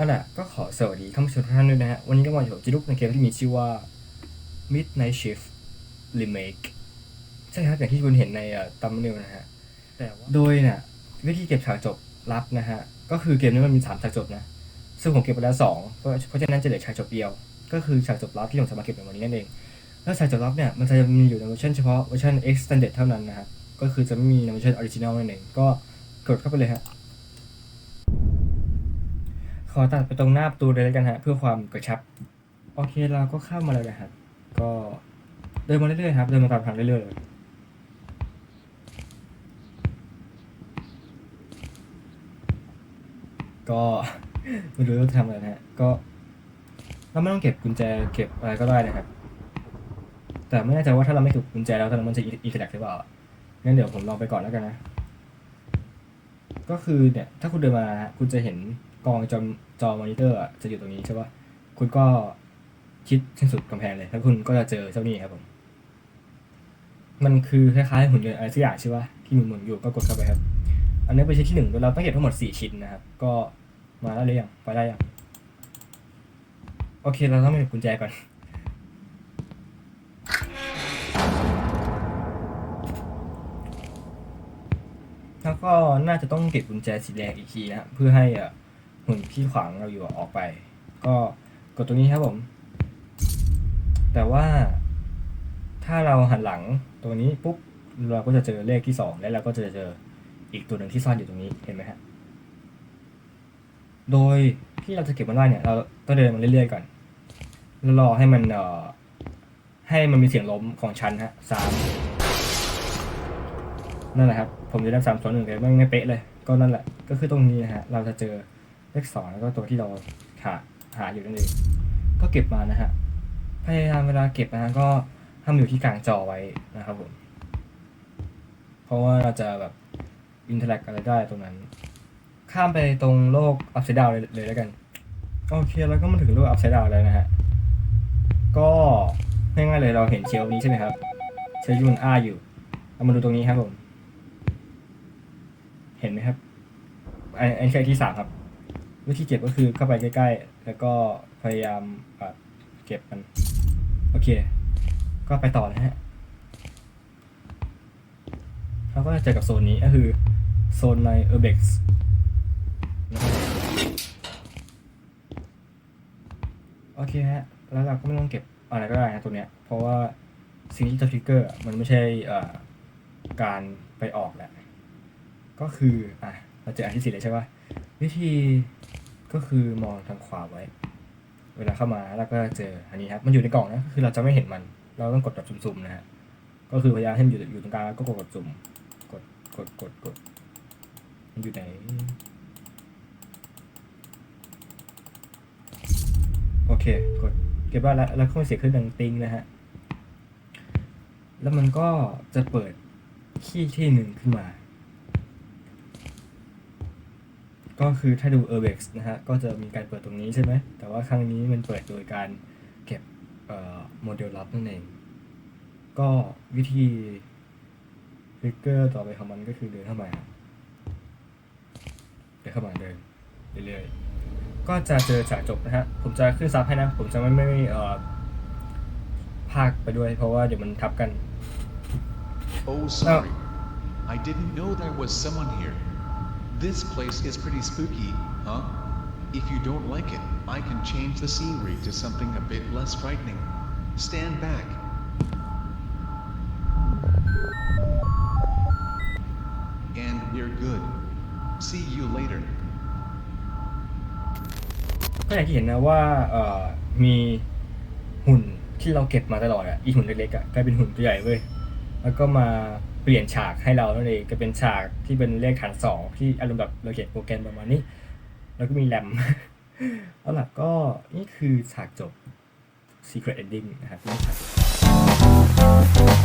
เอาล่ะก็ขอสวัสดีท่านผู้ชมทุกท่านด้วยนะฮะ วันนี้ก็มาอยู่กับจิรุกในเกมที่มีชื่อว่า Midnight Shift Remake ใช่ครับอย่างที่คุณเห็นในตัมเนลนะฮะ แต่ว่าโดยเนี่ยวิธีเก็บฉากจบลับนะฮะ ก็คือเกมนี้มันมีสามฉากจบนะ ซึ่งผมเก็บไปแล้วสองเพราะเพราะฉะนั้นจะเหลือฉากจบเดียว ก็คือฉากจบลับที่ผมจะมาเก็บในวันนี้นั่นเอง แล้วฉากจบลับเนี่ยมันจะมีอยู่ในเวอร์ชันเฉพาะเวอร์ชัน extended เท่านั้นนะครับก็คือจะไม่มีในเวอร์ชัน original นั่นเองก็กดเข้าไปเลยฮะข อตัดไปตรงหน้าประตูเลยแล้วกันฮะ เพื่อความกระชับ โอเคเราก็เข้ามาแล้วนะครับ ก็เดินมาเรื่อยๆครับ เดินมาตามทางเรื่อยๆเลยก็ไม่รู้จะทำอะไรนะฮะ ก็เราไม่ต้องเก็บกุญแจเก็บอะไรก็ได้นะครับ แต่ไม่แน่ใจว่าถ้าเราไม่เก็บกุญแจแล้วตอนนั้นมันจะอีกแลกหรือเปล่า งั้นเดี๋ยวผมลองไปก่อนแล้วกันนะ ก็คือเนี่ย ถ้าคุณเดินมาฮะคุณจะเห็น กองจอจอมอนิเตอร์จะอยู่ตรงนี้ใช่ปะคุณก็ชิดที่สุดกำแพงเลย แล้วคุณก็จะเจอเจ้านี่ครับผม มันคือคล้ายๆหุ่นยนต์อะไรสักอย่างใช่ปะที่หมุนๆอยู่ก็กดเข้าไปครับ อันนี้เป็นชิ้นที่หนึ่งเราต้องเก็บทั้งหมดสี่ชิ้นนะครับ ก็มาได้หรือยังไปได้ยังโอเค เราต้องไปเก็บกุญแจก่อนแล้วก็น่าจะต้องเก็บกุญแจสีแดงอีกทีนะครับเพื่อให้อะ หุ่นที่ขวางเราอยู่ออกไป ก็กดตรงนี้ครับผม แต่ว่า ถ้าเราหันหลังตรงนี้ปุ๊บเราก็จะเจอเลขที่สองและเราก็จะเจออีกตัวหนึ่งที่ซ่อนอยู่ตรงนี้เห็นไหมฮะโดยที่เราจะเก็บมันได้เนี่ยเราต้องเดินมาเรื่อยๆก่อนแล้วรอให้มันเอ่อให้มันมีเสียงล้มของชั้นฮะสามนั่นแหละครับ ผมจะได้สามสองหนึ่งเลยไม่ไม่เป๊ะเลย ก็นั่นแหละ ก็คือตรงนี้นะฮะ เราจะเจอ เลขสองแล้วก็ตัวที่เราหาหาอยู่นั่นเอง ก็เก็บมานะฮะ พยายามเวลาเก็บนะฮะก็ห้ามอยู่ที่กลางจอไว้นะครับผม เพราะว่าเราจะแบบอินเทอร์แลกอะไรได้ตรงนั้น ข้ามไปตรงโลกอัพไซด์ดาวเลยเลยแล้วกัน โอเคแล้วก็มาถึงโลกอัพไซด์ดาวแล้วนะฮะ ก็ง่ายๆเลยเราเห็นเชลนี้ใช่ไหมครับ เชลฟ์ที่มันอ้าอยู่เรามาดูตรงนี้ครับผม เห็นไหมครับอันนี้คืออันที่สามครับ วิธีเก็บก็คือเข้าไปใกล้ ๆ แล้วก็พยายามเก็บมัน โอเค ก็ไปต่อนะฮะเราก็จะเจอกับโซนนี้ก็คือโซนใน Urbex โอเคฮะ แล้วเราก็ไม่ต้องเก็บอะไรก็ได้นะตัวเนี้ย เพราะว่าสิ่งที่จะทริกเกอร์มันไม่ใช่การไปออกแหละ ก็คือ อะ เราเจออันที่สี่เลยใช่ปะ วิธีก็คือมองทางขวาไว้ เวลาเข้ามาแล้วก็เจออันนี้ครับ มันอยู่ในกล่องนะคือเราจะไม่เห็นมัน เราต้องกดแบบซุ่มๆนะฮะก็คือพยายามให้มันอยู่อยู่ตรงกลางแล้วก็กดกดซุ่มกดกดกดกดมันอยู่ไหนโอเคกดเก็บไว้แล้วแล้วก็มีเสียงขึ้นดังติงนะฮะแล้วมันก็จะเปิดที่ที่หนึ่งขึ้นมา ก็คือถ้าดู Urbex นะฮะ ก็จะมีการเปิดตรงนี้ใช่ไหม แต่ว่าครั้งนี้มันเปิดโดยการเก็บโมเดลลับนั่นเอง ก็วิธีทริกเกอร์ต่อไปของมันก็คือเดินเข้ามา เดินเข้ามาเดินเรื่อยๆ ก็จะเจอฉากจบนะฮะ ผมจะขึ้นซับให้นะ ผมจะไม่ไม่เอ่อพากไปด้วย เพราะว่าเดี๋ยวมันทับกัน Oh, sorry. I didn't know there was someone here. This place is pretty spooky, huh? If you don't like it, I can change the scenery to something a bit less frightening. Stand back. And we're good. See you later. ก็อย่างที่เห็นนะว่าเอ่อมีหุ่นที่เราเก็บมาตลอดอะอีหุ่นเล็กๆอะกลายเป็นหุ่นตัวใหญ่เว้ยแล้วก็มา เปลี่ยนฉากให้เรานั่นเองก็เป็นฉากที่เป็นเลขฐานสองที่อารมณ์แบบเราเขียนโปรแกรมประมาณนี้ แล้วก็มีแรมเอาล่ะก็นี่คือฉากจบ Secret Ending นะครับนี่ฉากจบ